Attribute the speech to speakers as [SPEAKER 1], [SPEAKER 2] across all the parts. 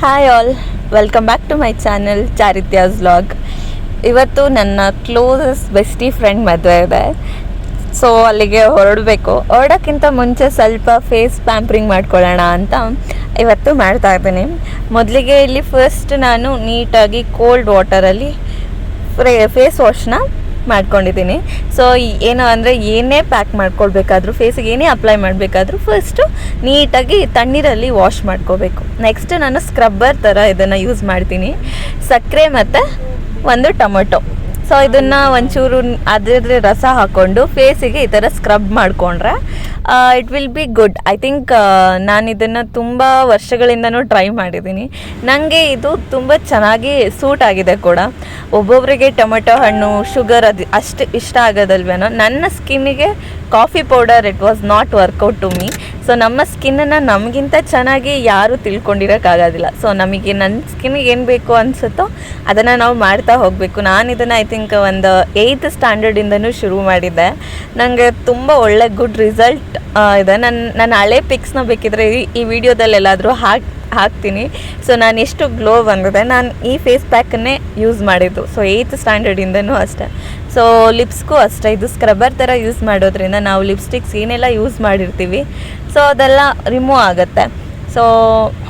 [SPEAKER 1] Hi all welcome back to my channel ಚಾರಿತ್ಯಾಸ್ vlog ಇವತ್ತು ನನ್ನ closes bestie friend ಮದುವೆ ಇದೆ. ಸೊ ಅಲ್ಲಿಗೆ ಹೊರಡಬೇಕು. ಹೊರಡೋಕ್ಕಿಂತ ಮುಂಚೆ ಸ್ವಲ್ಪ ಫೇಸ್ ಪ್ಯಾಂಪ್ರಿಂಗ್ ಮಾಡ್ಕೊಳ್ಳೋಣ ಅಂತ ಇವತ್ತು ಮಾಡ್ತಾ ಇದ್ದೀನಿ. ಮೊದಲಿಗೆ ಇಲ್ಲಿ ಫಸ್ಟ್ ನಾನು ನೀಟಾಗಿ ಕೋಲ್ಡ್ ವಾಟರಲ್ಲಿ ಫ್ರೇ ಫೇಸ್ ವಾಶ್ನ ಮಾಡ್ಕೊಂಡಿದ್ದೀನಿ. ಸೊ ಏನು ಅಂದರೆ ಏನೇ ಪ್ಯಾಕ್ ಮಾಡ್ಕೊಳ್ಬೇಕಾದ್ರೂ ಫೇಸಿಗೆ ಏನೇ ಅಪ್ಲೈ ಮಾಡಬೇಕಾದ್ರೂ ಫಸ್ಟು ನೀಟಾಗಿ ತಣ್ಣೀರಲ್ಲಿ ವಾಶ್ ಮಾಡ್ಕೋಬೇಕು. ನೆಕ್ಸ್ಟ್ ನಾನು ಸ್ಕ್ರಬ್ಬರ್ ಥರ ಇದನ್ನು ಯೂಸ್ ಮಾಡ್ತೀನಿ. ಸಕ್ಕರೆ ಮತ್ತು ಒಂದು ಟೊಮೊಟೊ. ಸೊ ಇದನ್ನ ಒಂಚೂರು ಅದ್ರ ರಸ ಹಾಕೊಂಡು ಫೇಸಿಗೆ ಈ ಥರ ಸ್ಕ್ರಬ್ ಮಾಡಿಕೊಂಡ್ರೆ it will be good I think ನಾನು ಇದನ್ನು ತುಂಬ ವರ್ಷಗಳಿಂದನೂ ಟ್ರೈ ಮಾಡಿದ್ದೀನಿ ನನಗೆ ಇದು ತುಂಬ ಚೆನ್ನಾಗಿ ಸೂಟ್ ಆಗಿದೆ ಕೂಡ. ಒಬ್ಬೊಬ್ಬರಿಗೆ ಟೊಮೆಟೊ ಹಣ್ಣು ಶುಗರ್ ಅದು ಅಷ್ಟು ಇಷ್ಟ ಆಗೋದಲ್ವೇನೋ, ನನ್ನ ಸ್ಕಿನ್ನಿಗೆ coffee powder it was not work out to me so ನಮ್ಮ ಸ್ಕಿನ್ನನ್ನು ನಮಗಿಂತ ಚೆನ್ನಾಗಿ ಯಾರೂ ತಿಳ್ಕೊಂಡಿರೋಕ್ಕಾಗೋದಿಲ್ಲ. ಸೊ ನಮಗೆ ನನ್ನ ಸ್ಕಿನ್ನಿಗೆ ಏನು ಬೇಕು ಅನಿಸುತ್ತೋ ಅದನ್ನು ನಾವು ಮಾಡ್ತಾ ಹೋಗಬೇಕು. ನಾನು ಇದನ್ನು ಐ ಥಿಂಕ್ ಒಂದು ಏಯ್ತ್ ಸ್ಟ್ಯಾಂಡರ್ಡಿಂದನೂ ಶುರು ಮಾಡಿದ್ದೆ. ನನಗೆ ತುಂಬ ಒಳ್ಳೆ ಗುಡ್ ರಿಸಲ್ಟ್ ಇದೆ. ನನ್ನ ನನ್ನ ಹಳೆ ಪಿಕ್ಸ್ನ ಬೇಕಿದ್ರೆ ಈ- ಈ ವಿಡಿಯೋದಲ್ಲಿ ಎಲ್ಲಾದರೂ ಹಾಕಿ, ಹಾಕ್ತೀನಿ. ಸೊ ನಾನು ಎಷ್ಟು ಗ್ಲೋ ಬಂದಿದೆ, ನಾನು ಈ ಫೇಸ್ ಪ್ಯಾಕನ್ನೇ ಯೂಸ್ ಮಾಡಿದ್ದು. ಸೊ ಏಯ್ತ್ ಸ್ಟ್ಯಾಂಡರ್ಡಿಂದನೂ ಅಷ್ಟೇ. ಸೊ ಲಿಪ್ಸ್ಗೂ ಅಷ್ಟೇ ಇದು ಸ್ಕ್ರಬ್ಬರ್ ಥರ ಯೂಸ್ ಮಾಡೋದ್ರಿಂದ ನಾವು ಲಿಪ್ಸ್ಟಿಕ್ಸ್ ಏನೆಲ್ಲ ಯೂಸ್ ಮಾಡಿರ್ತೀವಿ ಸೊ ಅದೆಲ್ಲ ರಿಮೂವ್ ಆಗುತ್ತೆ. So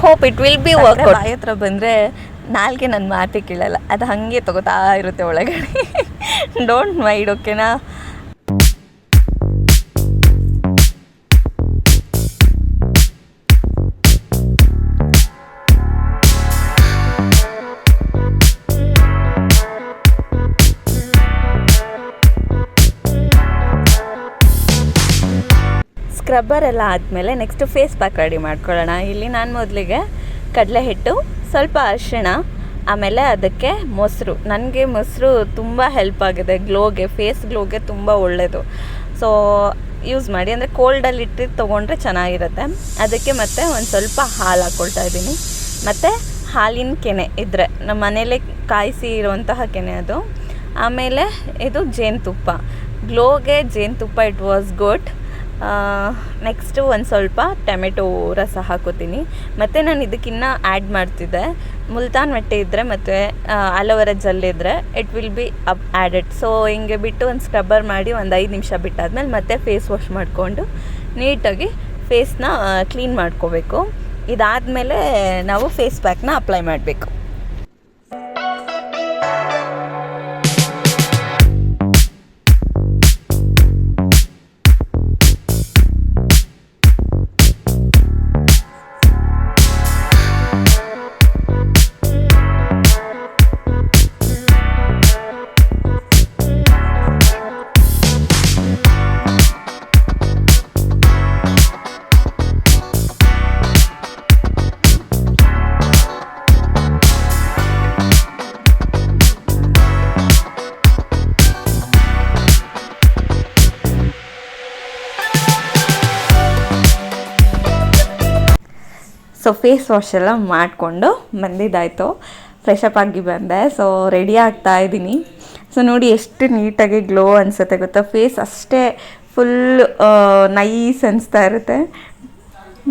[SPEAKER 1] hope it will be work ಬಾಯಿ ಹತ್ರ ಬಂದರೆ ನಾಲ್ಕೆ ನನ್ನ ಮಾತೇ ಕೇಳಲ್ಲ ಅದು ಹಾಗೆ ತಗೋತಾ ಇರುತ್ತೆ ಒಳಗಡೆ. ಡೋಂಟ್ ಮೈಡ್ ಓಕೆನಾ ಸ್ಕ್ರಬ್ಬರ್ ಎಲ್ಲ ಆದಮೇಲೆ ನೆಕ್ಸ್ಟ್ ಫೇಸ್ ಪ್ಯಾಕ್ ರೆಡಿ ಮಾಡ್ಕೊಳ್ಳೋಣ. ಇಲ್ಲಿ ನಾನು ಮೊದಲಿಗೆ ಕಡಲೆ ಹಿಟ್ಟು, ಸ್ವಲ್ಪ ಅರಿಶಿಣ, ಆಮೇಲೆ ಅದಕ್ಕೆ ಮೊಸರು. ನನಗೆ ಮೊಸರು ತುಂಬ ಹೆಲ್ಪ್ ಆಗಿದೆ ಗ್ಲೋಗೆ ಫೇಸ್ ಗ್ಲೋಗೆ ತುಂಬ ಒಳ್ಳೆಯದು ಸೊ ಯೂಸ್ ಮಾಡಿ. ಅಂದರೆ ಕೋಲ್ಡಲ್ಲಿ ಇಟ್ಟು ತೊಗೊಂಡ್ರೆ ಚೆನ್ನಾಗಿರುತ್ತೆ. ಅದಕ್ಕೆ ಮತ್ತೆ ಒಂದು ಸ್ವಲ್ಪ ಹಾಲು ಹಾಕ್ಕೊಳ್ತಾ ಇದ್ದೀನಿ. ಮತ್ತು ಹಾಲಿನ ಕೆನೆ ಇದ್ದರೆ ನಮ್ಮ ಮನೇಲಿ ಕಾಯಿಸಿ ಇರುವಂತಹ ಕೆನೆ ಅದು. ಆಮೇಲೆ ಇದು ಜೇನುತುಪ್ಪ. ಗ್ಲೋಗೆ ಜೇನುತುಪ್ಪ ಇಟ್ ವಾಸ್ ಗುಡ್ ನೆಕ್ಸ್ಟು ಒಂದು ಸ್ವಲ್ಪ ಟೊಮೆಟೊ ರಸ ಹಾಕೋತೀನಿ. ಮತ್ತು ನಾನು ಇದಕ್ಕಿನ್ನ ಆ್ಯಡ್ ಮಾಡ್ತಿದ್ದೆ. ಮುಲ್ತಾನ್ ಮೆಟ್ಟೆ ಇದ್ದರೆ ಮತ್ತು ಅಲೋವೆರಾ ಜೆಲ್ ಇದ್ದರೆ it will be up added so ಹಿಂಗೆ ಬಿಟ್ಟು ಒಂದು ಸ್ಕ್ರಬ್ಬರ್ ಮಾಡಿ ಒಂದು ಐದು ನಿಮಿಷ ಬಿಟ್ಟಾದ್ಮೇಲೆ ಮತ್ತೆ ಫೇಸ್ ವಾಶ್ ಮಾಡಿಕೊಂಡು ನೀಟಾಗಿ ಫೇಸ್ನ ಕ್ಲೀನ್ ಮಾಡ್ಕೋಬೇಕು. ಇದಾದಮೇಲೆ ನಾವು ಫೇಸ್ ಪ್ಯಾಕ್ನ ಅಪ್ಲೈ ಮಾಡಬೇಕು. ಸೊ ಫೇಸ್ ವಾಶ್ ಎಲ್ಲ ಮಾಡಿಕೊಂಡು ಬಂದಿದ್ದಾಯಿತು. ಫ್ರೆಶ್ ಅಪ್ ಆಗಿ ಬಂದೆ. ಸೊ ರೆಡಿ ಆಗ್ತಾ ಇದ್ದೀನಿ. ಸೊ ನೋಡಿ ಎಷ್ಟು ನೀಟಾಗಿ ಗ್ಲೋ ಅನಿಸುತ್ತೆ ಗೊತ್ತಾ? ಫೇಸ್ ಅಷ್ಟೇ ಫುಲ್ ನೈಸ್ ಅನಿಸ್ತಾ ಇರುತ್ತೆ.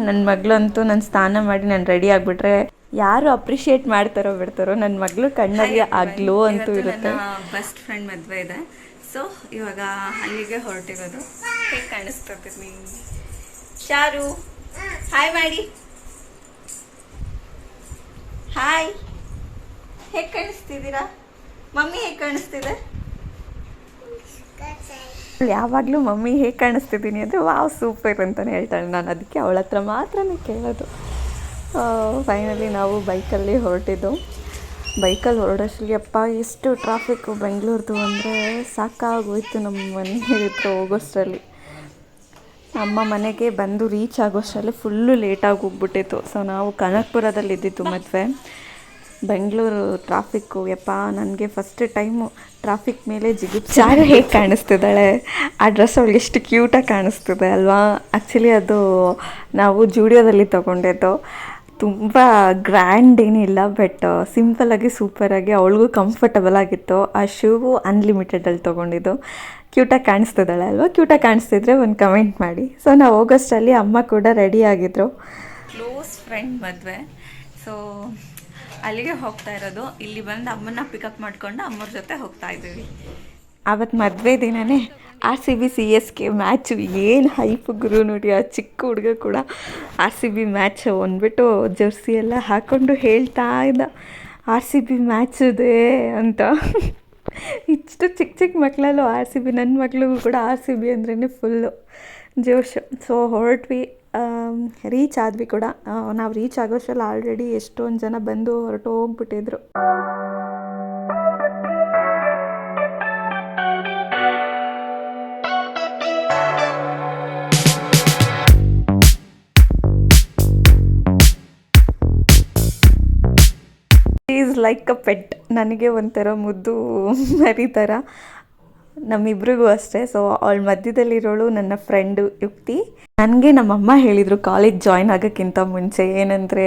[SPEAKER 1] ನನ್ನ ಮಗಳಂತೂ ನಾನು ಸ್ನಾನ ಮಾಡಿ ನಾನು ರೆಡಿ ಆಗಿಬಿಟ್ರೆ ಯಾರು ಅಪ್ರಿಷಿಯೇಟ್ ಮಾಡ್ತಾರೋ ಬಿಡ್ತಾರೋ ನನ್ನ ಮಗಳು ಕಣ್ಣಲ್ಲಿ ಆ ಗ್ಲೋ ಅಂತೂ ಇರುತ್ತೆ. ಬೆಸ್ಟ್ ಫ್ರೆಂಡ್ ಮದುವೆ ಇದೆ. ಸೊ ಇವಾಗ ಅಲ್ಲಿಗೆ ಹೊರಟಿರೋದು. ಹೇಗೆ ಶಾರು. ಹಾಯ್ ಮಾಡಿ ಹಾಯ್ ಹೇಗೆ ಕಾಣಿಸ್ತಿದ್ದೀರಾ? ಮಮ್ಮಿ ಹೇಗೆ ಕಾಣಿಸ್ತಿದೆ? ಯಾವಾಗಲೂ ಮಮ್ಮಿ ಹೇಗೆ ಕಾಣಿಸ್ತಿದ್ದೀನಿ ಅಂದರೆ ವಾವ್, ಸೂಪರ್ ಅಂತಲೇ ಹೇಳ್ತಾಳೆ. ನಾನು ಅದಕ್ಕೆ ಅವಳ ಹತ್ರ ಮಾತ್ರನೇ ಕೇಳೋದು. ಫೈನಲಿ ನಾವು ಬೈಕಲ್ಲಿ ಹೊರಟಿದ್ದು. ಬೈಕಲ್ಲಿ ಹೊರಡೋಷ್ಟಿಗೆ ಅಪ್ಪ, ಎಷ್ಟು ಟ್ರಾಫಿಕ್ಕು ಬೆಂಗಳೂರ್ದು ಅಂದರೆ ಸಾಕಾಗೋಯ್ತು ನಮ್ಮ ಮನೆ ಹತ್ರ ಹೋಗೋಷ್ಟರಲ್ಲಿ. ನಮ್ಮ ಮನೆಗೆ ಬಂದು ರೀಚ್ ಆಗೋಷ್ಟರಲ್ಲಿ ಫುಲ್ಲು ಲೇಟಾಗಿ ಹೋಗ್ಬಿಟ್ಟಿತ್ತು. ಸೊ ನಾವು ಕನಕಪುರದಲ್ಲಿ ಇದ್ದಿತ್ತು ಮದುವೆ. ಬೆಂಗಳೂರು ಟ್ರಾಫಿಕ್ಕು ಯಪ್ಪ ನನಗೆ ಫಸ್ಟ್ ಟೈಮು ಟ್ರಾಫಿಕ್ ಮೇಲೆ ಜಿಗಿಪ್ ಚಾರು ಹೇಗೆ ಕಾಣಿಸ್ತಿದ್ದಾಳೆ? ಆ ಡ್ರೆಸ್ ಅವಳಿಗೆ ಎಷ್ಟು ಕ್ಯೂಟಾಗಿ ಕಾಣಿಸ್ತಿದೆ ಅಲ್ವಾ? ಆ್ಯಕ್ಚುಲಿ ಅದು ನಾವು ಜೂಡಿಯೋದಲ್ಲಿ ತೊಗೊಂಡಿದ್ದು. ತುಂಬ ಗ್ರ್ಯಾಂಡ್ ಏನಿಲ್ಲ ಬಟ್ ಸಿಂಪಲಾಗಿ ಸೂಪರಾಗಿ ಅವಳಿಗೂ ಕಂಫರ್ಟಬಲ್ ಆಗಿತ್ತು. ಆ ಶೂವು ಅನ್ಲಿಮಿಟೆಡಲ್ಲಿ ತೊಗೊಂಡಿದ್ದು. ಕ್ಯೂಟಾಗಿ ಕಾಣಿಸ್ತಿದ್ದಾಳೆ ಅಲ್ವಾ? ಕ್ಯೂಟಾಗಿ ಕಾಣಿಸ್ತಿದ್ರೆ ಒಂದು ಕಮೆಂಟ್ ಮಾಡಿ. ಸೊ ನಾವು ಆಗಸ್ಟಲ್ಲಿ ಅಮ್ಮ ಕೂಡ ರೆಡಿ ಆಗಿದ್ರು. ಕ್ಲೋಸ್ ಫ್ರೆಂಡ್ ಮದುವೆ. ಸೊ ಅಲ್ಲಿಗೆ ಹೋಗ್ತಾ ಇರೋದು. ಇಲ್ಲಿ ಬಂದು ಅಮ್ಮನ್ನ ಪಿಕಪ್ ಮಾಡಿಕೊಂಡು ಅಮ್ಮರ ಜೊತೆ ಹೋಗ್ತಾ ಇದ್ದೀವಿ. ಆವತ್ತು ಮದುವೆ ದಿನನೇ. R C B C S K match ಏನು ಹೈಪ್ ಗುರು ನೋಡಿ, ಆ ಚಿಕ್ಕ ಹುಡುಗ ಕೂಡ ಆರ್ ಸಿ ಬಿ ಮ್ಯಾಚ್ ಅಂದ್ಬಿಟ್ಟು ಜರ್ಸಿ ಎಲ್ಲ ಹಾಕ್ಕೊಂಡು ಹೇಳ್ತಾ ಇದ್ದ. ಆರ್ ಸಿ ಬಿ ಮ್ಯಾಚ್ ಇದೆ ಅಂತ. ಇಷ್ಟು ಚಿಕ್ಕ ಚಿಕ್ಕ ಮಕ್ಕಳಲ್ಲೂ ಆರ್ ಸಿ ಬಿ ನನ್ನ ಮಕ್ಳಿಗೂ ಕೂಡ ಆರ್ ಸಿ ಬಿ ಅಂದ್ರೇ ಫುಲ್ಲು ಜೋಶು. ಸೊ ಹೊರಟ್ವಿ ರೀಚ್ ಆದ್ವಿ ಕೂಡ. ನಾವು ರೀಚ್ ಆಗೋಷ್ಟರಲ್ಲಿ ಆಲ್ರೆಡಿ ಎಷ್ಟೊಂದು ಜನ ಬಂದು ಹೊರಟು ಹೋಗ್ಬಿಟ್ಟಿದ್ರು. ಲೈಕ್ ಅ ಪೆಟ್ ನನಗೆ ಒಂಥರ ಮುದ್ದು ಮರಿ ಥರ ನಮ್ಮಿಬ್ರಿಗೂ ಅಷ್ಟೇ. ಸೊ ಅವಳ ಮಧ್ಯದಲ್ಲಿರೋಳು ನನ್ನ ಫ್ರೆಂಡು ಯುಕ್ತಿ. ನನಗೆ ನಮ್ಮಮ್ಮ ಹೇಳಿದರು, ಕಾಲೇಜ್ ಜಾಯ್ನ್ ಆಗೋಕ್ಕಿಂತ ಮುಂಚೆ ಏನಂದರೆ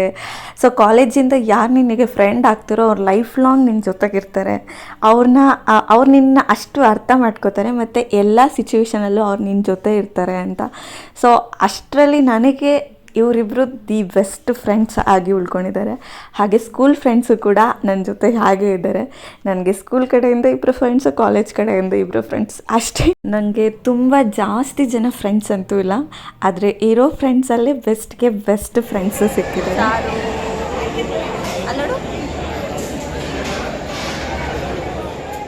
[SPEAKER 1] ಸೊ ಕಾಲೇಜಿಂದ ಯಾರು ನಿನಗೆ ಫ್ರೆಂಡ್ ಆಗ್ತಿರೋ ಅವ್ರು ಲೈಫ್ ಲಾಂಗ್ ನಿನ್ನ ಜೊತೆಗಿರ್ತಾರೆ. ಅವ್ರನ್ನ ಅವ್ರು ನಿನ್ನ ಅಷ್ಟು ಅರ್ಥ ಮಾಡ್ಕೋತಾರೆ, ಮತ್ತು ಎಲ್ಲ ಸಿಚುವೇಶನಲ್ಲೂ ಅವ್ರು ನಿನ್ನ ಜೊತೆ ಇರ್ತಾರೆ ಅಂತ. ಸೊ ಅಷ್ಟರಲ್ಲಿ ನನಗೆ ಇವರಿಬ್ಬರು ದಿ ಬೆಸ್ಟ್ ಫ್ರೆಂಡ್ಸ್ ಆಗಿ ಉಳ್ಕೊಂಡಿದ್ದಾರೆ. ಹಾಗೆ ಸ್ಕೂಲ್ ಫ್ರೆಂಡ್ಸು ಕೂಡ ನನ್ನ ಜೊತೆ ಹಾಗೆ ಇದ್ದಾರೆ. ನನಗೆ ಸ್ಕೂಲ್ ಕಡೆಯಿಂದ ಇಬ್ಬರು ಫ್ರೆಂಡ್ಸು ಕಾಲೇಜ್ ಕಡೆಯಿಂದ ಇಬ್ಬರು ಫ್ರೆಂಡ್ಸ್ ಅಷ್ಟೇ. ನನಗೆ ತುಂಬ ಜಾಸ್ತಿ ಜನ ಫ್ರೆಂಡ್ಸ್ ಅಂತೂ ಇಲ್ಲ. ಆದರೆ ಇರೋ ಫ್ರೆಂಡ್ಸಲ್ಲೇ ಬೆಸ್ಟ್ಗೆ ಬೆಸ್ಟ್ ಫ್ರೆಂಡ್ಸು ಸಿಕ್ಕಿದ್ದಾರೆ.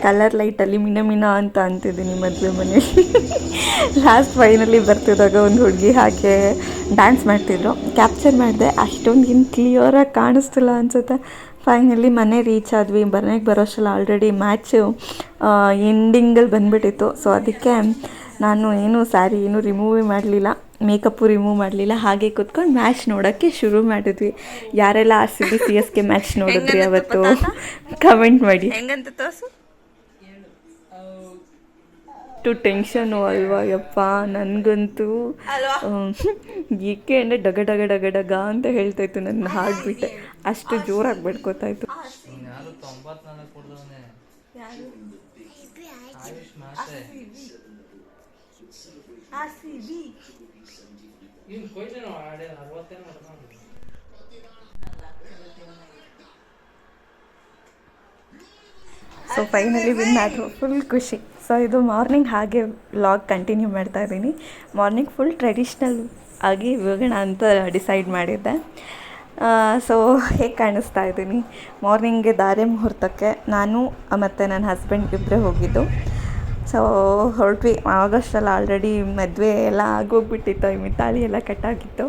[SPEAKER 1] ಕಲರ್ ಲೈಟಲ್ಲಿ ಮಿನ ಮಿನ ಅಂತ ಅಂತಿದ್ದೀನಿ ಮದುವೆ ಮನೆಯಲ್ಲಿ. ಲಾಸ್ಟ್ ಫೈನಲಿ ಬರ್ತಿದ್ದಾಗ ಒಂದು ಹುಡುಗಿ ಹಾಗೆ ಡ್ಯಾನ್ಸ್ ಮಾಡ್ತಿದ್ರು. ಕ್ಯಾಪ್ಚರ್ ಮಾಡಿದೆ ಅಷ್ಟೊಂದು ಇನ್ನು ಕ್ಲಿಯರಾಗಿ ಕಾಣಿಸ್ತಿಲ್ಲ ಅನ್ಸುತ್ತೆ. ಫೈನಲಿ ಮನೆ ರೀಚ್ ಆದ್ವಿ. ಮನೆಗೆ ಬರೋಷ್ಟಲ್ಲ ಆಲ್ರೆಡಿ ಮ್ಯಾಚು ಎಂಡಿಂಗಲ್ಲಿ ಬಂದುಬಿಟ್ಟಿತ್ತು. ಸೊ ಅದಕ್ಕೆ ನಾನು ಏನು ಸ್ಯಾರಿ ಏನು ರಿಮೂವೇ ಮಾಡಲಿಲ್ಲ. ಮೇಕಪ್ಪು ರಿಮೂವ್ ಮಾಡಲಿಲ್ಲ. ಹಾಗೆ ಕುತ್ಕೊಂಡು ಮ್ಯಾಚ್ ನೋಡೋಕ್ಕೆ ಶುರು ಮಾಡಿದ್ವಿ. ಯಾರೆಲ್ಲ R C B C S K match ನೋಡಿದ್ವಿ ಅವತ್ತು? ಕಮೆಂಟ್ ಮಾಡಿ. ಹೆಂಗಂತ ತೋರ್ಸು ಅಷ್ಟು ಟೆನ್ಷನು ಅಲ್ವಾ ಯಪ್ಪ ನನಗಂತೂ. ಏಕೆ ಅಂದರೆ ಡಗ ಡಗ ಡಗ ಡಗ ಅಂತ ಹೇಳ್ತಾ ಇತ್ತು ನನ್ನ ಹಾಡ್ಬಿಟ್ಟೆ ಅಷ್ಟು ಜೋರಾಗಿ ಬಡ್ಕೋತಾ ಇತ್ತು ಸೊ. ಫೈನಲಿ ವಿನ್ ಆದರು. ಫುಲ್ ಖುಷಿ. ಸೊ ಇದು ಮಾರ್ನಿಂಗ್ ಹಾಗೆ ವ್ಲಾಗ್ ಕಂಟಿನ್ಯೂ ಮಾಡ್ತಾ ಇದ್ದೀನಿ. ಮಾರ್ನಿಂಗ್ ಫುಲ್ ಟ್ರೆಡಿಷ್ನಲ್ ಆಗಿ ಹೋಗೋಣ ಅಂತ ಡಿಸೈಡ್ ಮಾಡಿದ್ದೆ. ಸೊ ಹೇಗೆ ಕಾಣಿಸ್ತಾ ಇದ್ದೀನಿ? ಮಾರ್ನಿಂಗ್ಗೆ ದಾರೆ ಮುಹೂರ್ತಕ್ಕೆ ನಾನು ಮತ್ತು ನನ್ನ ಹಸ್ಬೆಂಡ್ ಇಬ್ಬರೇ ಹೋಗಿದ್ದು. ಸೊ ಹೊರಟ್ವಿ. ಆಗಸ್ಟಲ್ಲಿ ಆಲ್ರೆಡಿ ಮದುವೆ ಎಲ್ಲ ಆಗೋಗ್ಬಿಟ್ಟಿತ್ತು. ಈ ಮಿತಾಳಿ ಎಲ್ಲ ಕಟ್ಟಾಗಿತ್ತು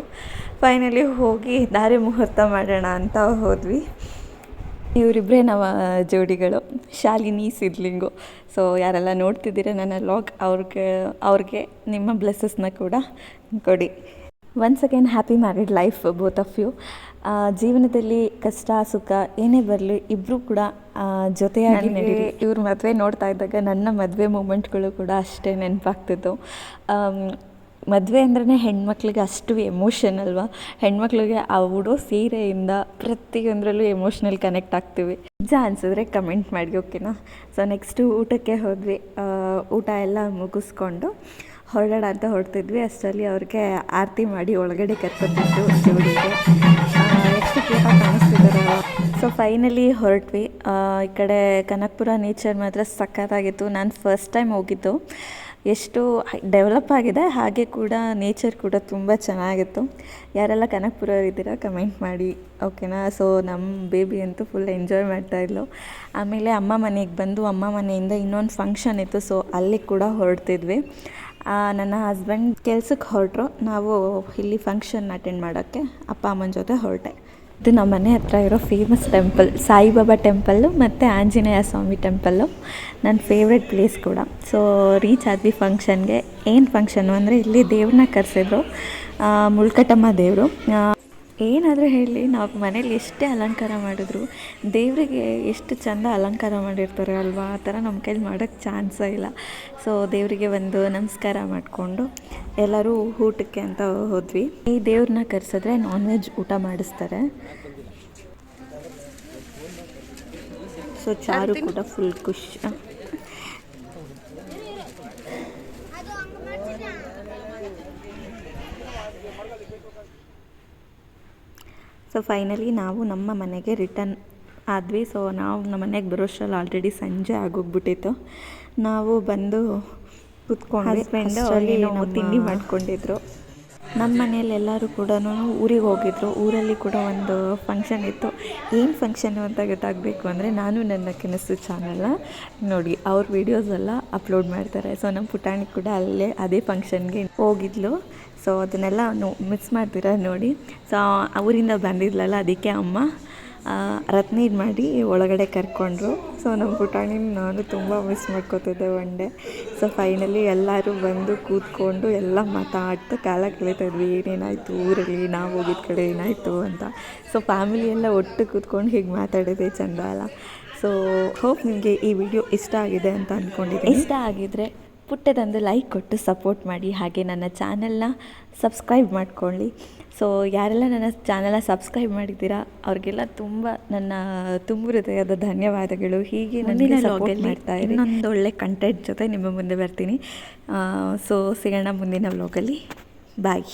[SPEAKER 1] ಫೈನಲಿ ಹೋಗಿ ದಾರೆ ಮುಹೂರ್ತ ಮಾಡೋಣ ಅಂತ ಹೋದ್ವಿ. ಇವರಿಬ್ಬರೇ ನಮ್ಮ ಜೋಡಿಗಳು ಶಾಲಿನಿ ಸಿದ್ಲಿಂಗು. ಸೊ ಯಾರೆಲ್ಲ ನೋಡ್ತಿದ್ದೀರ ನನ್ನ ಲಾಗ್ ಅವ್ರಿಗೆ ಅವ್ರಿಗೆ ನಿಮ್ಮ ಬ್ಲೆಸ್ಸಸ್ನ ಕೂಡ ಕೊಡಿ. Once again happy married life both of you ಜೀವನದಲ್ಲಿ ಕಷ್ಟ ಸುಖ ಏನೇ ಬರಲಿ ಇಬ್ಬರೂ ಕೂಡ ಜೊತೆಯಾಗಿ ನಡೀರಿ. ಇವ್ರ ಮದುವೆ ನೋಡ್ತಾ ಇದ್ದಾಗ ನನ್ನ ಮದುವೆ ಮೂಮೆಂಟ್ಗಳು ಕೂಡ ಅಷ್ಟೇ ನೆನಪಾಗ್ತಿತ್ತು ಮದುವೆ ಅಂದ್ರೆ ಹೆಣ್ಮಕ್ಳಿಗೆ ಅಷ್ಟು ಎಮೋಷನ್ ಅಲ್ವಾ? ಹೆಣ್ಮಕ್ಳಿಗೆ ಆ ಉಡೋ ಸೀರೆಯಿಂದ ಪ್ರತಿಯೊಂದರಲ್ಲೂ ಎಮೋಷ್ನಲ್ ಕನೆಕ್ಟ್ ಆಗ್ತೀವಿ. ನಿಜ ಅನ್ಸಿದ್ರೆ ಕಮೆಂಟ್ ಮಾಡಿ ಓಕೆನಾ ಸೊ ನೆಕ್ಸ್ಟು ಊಟಕ್ಕೆ ಹೋದ್ವಿ. ಊಟ ಎಲ್ಲ ಮುಗಿಸ್ಕೊಂಡು ಹೊರಡೋಣ ಅಂತ ಹೊರಡ್ತಿದ್ವಿ ಅಷ್ಟರಲ್ಲಿ ಅವ್ರಿಗೆ ಆರತಿ ಮಾಡಿ ಒಳಗಡೆ ಕರ್ಕೊತಿದ್ದು ಶಿವಡಿಗೆ ನೆಕ್ಸ್ಟ್ ಕ್ಯೂಟಾಗಿ ಕಾಣಿಸ್ತಿದ್ದಾರೆ ಸೊ ಫೈನಲಿ ಹೊರಟ್ವಿ. ಈ ಕಡೆ ಕನಕಪುರ ನೇಚರ್ ಮಾತ್ರ ಸಖತ್ತಾಗಿತ್ತು. ನಾನು ಫಸ್ಟ್ ಟೈಮ್ ಹೋಗಿದ್ದು. ಎಷ್ಟು ಡೆವಲಪ್ ಆಗಿದೆ, ಹಾಗೆ ಕೂಡ ನೇಚರ್ ಕೂಡ ತುಂಬ ಚೆನ್ನಾಗಿತ್ತು. ಯಾರೆಲ್ಲ ಕನಕಪುರ ಇದ್ದೀರಾ ಕಮೆಂಟ್ ಮಾಡಿ ಓಕೆನಾ ಸೊ ನಮ್ಮ ಬೇಬಿ ಅಂತೂ ಫುಲ್ ಎಂಜಾಯ್ ಮಾಡ್ತಾಯಿದ್ಲು ಆಮೇಲೆ ಅಮ್ಮ ಮನೆಗೆ ಬಂದು, ಅಮ್ಮ ಮನೆಯಿಂದ ಇನ್ನೊಂದು ಫಂಕ್ಷನ್ ಇತ್ತು ಸೊ ಅಲ್ಲಿ ಕೂಡ ಹೊರಡ್ತಿದ್ವಿ. ನನ್ನ ಹಸ್ಬೆಂಡ್ ಕೆಲ್ಸಕ್ಕೆ ಹೊರಟ್ರು, ನಾವು ಇಲ್ಲಿ ಫಂಕ್ಷನ್ ಅಟೆಂಡ್ ಮಾಡೋಕ್ಕೆ, ಅಪ್ಪ ಅಮ್ಮನ ಜೊತೆ ಹೊರಟೆ. ಇದು ನಮ್ಮ ಮನೆ ಹತ್ರ ಇರೋ ಫೇಮಸ್ ಟೆಂಪಲ್ ಸಾಯಿಬಾಬಾ ಟೆಂಪಲ್ಲು ಮತ್ತು ಆಂಜನೇಯ ಸ್ವಾಮಿ ಟೆಂಪಲ್ಲು ನನ್ನ ಫೇವ್ರೆಟ್ ಪ್ಲೇಸ್ ಕೂಡ. ಸೊ ರೀಚ್ ಆದ್ವಿ ಫಂಕ್ಷನ್ಗೆ ಏನು ಫಂಕ್ಷನು ಅಂದರೆ ಇಲ್ಲಿ ದೇವ್ರನ್ನ ಕರೆಸಿದ್ರು. ಮುಳ್ಕಟಮ್ಮ ದೇವರು. ಏನಾದರೂ ಹೇಳಿ ನಾವು ಮನೇಲಿ ಎಷ್ಟೇ ಅಲಂಕಾರ ಮಾಡಿದ್ರು ದೇವರಿಗೆ ಎಷ್ಟು ಚೆಂದ ಅಲಂಕಾರ ಮಾಡಿರ್ತಾರೆ ಅಲ್ವಾ ಆ ಥರ ನಮ್ಮ ಕೈಲಿ ಮಾಡೋಕ್ಕೆ ಚಾನ್ಸೇ ಇಲ್ಲ. ಸೊ ದೇವರಿಗೆ ಒಂದು ನಮಸ್ಕಾರ ಮಾಡಿಕೊಂಡು ಎಲ್ಲರೂ ಊಟಕ್ಕೆ ಅಂತ ಹೋದ್ವಿ. ಈ ದೇವ್ರನ್ನ ಕರೆಸಿದ್ರೆ ನಾನ್ ವೆಜ್ ಊಟ ಮಾಡಿಸ್ತಾರೆ. ಸೊ ಚಾರು ಕೂಡ ಫುಲ್ ಖುಷಿ ಸೊ ಫೈನಲಿ ನಾವು ನಮ್ಮ ಮನೆಗೆ ರಿಟರ್ನ್ ಆದ್ವಿ. ಸೊ ನಾವು ನಮ್ಮ ಮನೆಗೆ ಬರೋಷ್ಟರಲ್ಲಿ ಆಲ್ರೆಡಿ ಸಂಜೆ ಆಗೋಗ್ಬಿಟ್ಟಿತ್ತು. ನಾವು ಬಂದು ಕುತ್ಕೊಂಡು ಹಸ್ಬೆಂಡು ಅಲ್ಲಿ ನಾವು ತಿಂಡಿ ಮಾಡ್ಕೊಂಡಿದ್ರು. ನಮ್ಮ ಮನೆಯಲ್ಲಿ ಎಲ್ಲರೂ ಕೂಡ ಊರಿಗೆ ಹೋಗಿದ್ರು. ಊರಲ್ಲಿ ಕೂಡ ಒಂದು ಫಂಕ್ಷನ್ ಇತ್ತು. ಏನು ಫಂಕ್ಷನು ಅಂತ ಗೊತ್ತಾಗಬೇಕು ಅಂದರೆ ನಾನು ನನ್ನ ಕನಸು ಚಾನಲ್ನ ನೋಡಿ, ಅವ್ರ ವೀಡಿಯೋಸ್ ಎಲ್ಲ ಅಪ್ಲೋಡ್ ಮಾಡ್ತಾರೆ. ಸೊ ನಮ್ಮ ಪುಟಾಣಿ ಕೂಡ ಅಲ್ಲೇ ಅದೇ ಫಂಕ್ಷನ್ಗೆ ಹೋಗಿದ್ಲು. ಸೊ ಅದನ್ನೆಲ್ಲ ಮಿಸ್ ಮಾಡ್ತೀರ ನೋಡಿ. ಸೊ ಅವರಿಂದ ಬಂದಿದ್ಲಲ್ಲ, ಅದಕ್ಕೆ ಅಮ್ಮ ರತ್ನ ಇದು ಮಾಡಿ ಒಳಗಡೆ ಕರ್ಕೊಂಡ್ರು. ಸೊ ನಮ್ಮ ಪುಟಾಣಿ ನಾನು ತುಂಬ ಮಿಸ್ ಮಾಡ್ಕೋತಿದ್ದೆ ಒನ್ ಡೇ ಸೊ ಫೈನಲಿ ಎಲ್ಲರೂ ಬಂದು ಕೂತ್ಕೊಂಡು ಎಲ್ಲ ಮಾತಾಡ್ತಾ ಕಾಲ ಕಳೀತಾ ಇದ್ವಿ. ಏನೇನಾಯಿತು ಊರಲ್ಲಿ? ನಾವು ಹೋಗಿದ್ದ ಕಡೆ ಏನಾಯಿತು ಅಂತ. ಸೊ ಫ್ಯಾಮಿಲಿ ಎಲ್ಲ ಒಟ್ಟು ಕೂತ್ಕೊಂಡು ಹೀಗೆ ಮಾತಾಡೋದೇ ಚಂದ ಅಲ್ಲ. ಸೊ ಹೋಪ್ ನಿಮಗೆ ಈ ವಿಡಿಯೋ ಇಷ್ಟ ಆಗಿದೆ ಅಂತ ಅಂದ್ಕೊಂಡಿದ್ದೀನಿ ಇಷ್ಟ ಆಗಿದ್ರೆ ಪುಟ್ಟದೊಂದು ಲೈಕ್ ಕೊಟ್ಟು ಸಪೋರ್ಟ್ ಮಾಡಿ ಹಾಗೆ ನನ್ನ ಚಾನೆಲ್ನ ಸಬ್ಸ್ಕ್ರೈಬ್ ಮಾಡ್ಕೊಳ್ಳಿ. ಸೊ ಯಾರೆಲ್ಲ ನನ್ನ ಚಾನಲ್ನ ಸಬ್ಸ್ಕ್ರೈಬ್ ಮಾಡಿದ್ದೀರಾ ಅವ್ರಿಗೆಲ್ಲ ತುಂಬ ನನ್ನ ತುಂಬ ಹೃದಯದ ಧನ್ಯವಾದಗಳು. ಹೀಗೆ ನನಗೆ ಸಪೋರ್ಟ್ ಮಾಡ್ತಾ ಇನ್ನೊಂದು ಒಳ್ಳೆ ಕಂಟೆಂಟ್ ಜೊತೆ ನಿಮ್ಮ ಮುಂದೆ ಬರ್ತೀನಿ. ಸೊ ಸಿಗೋಣ ಮುಂದಿನ ವ್ಲಾಗಲ್ಲಿ ಬಾಯ್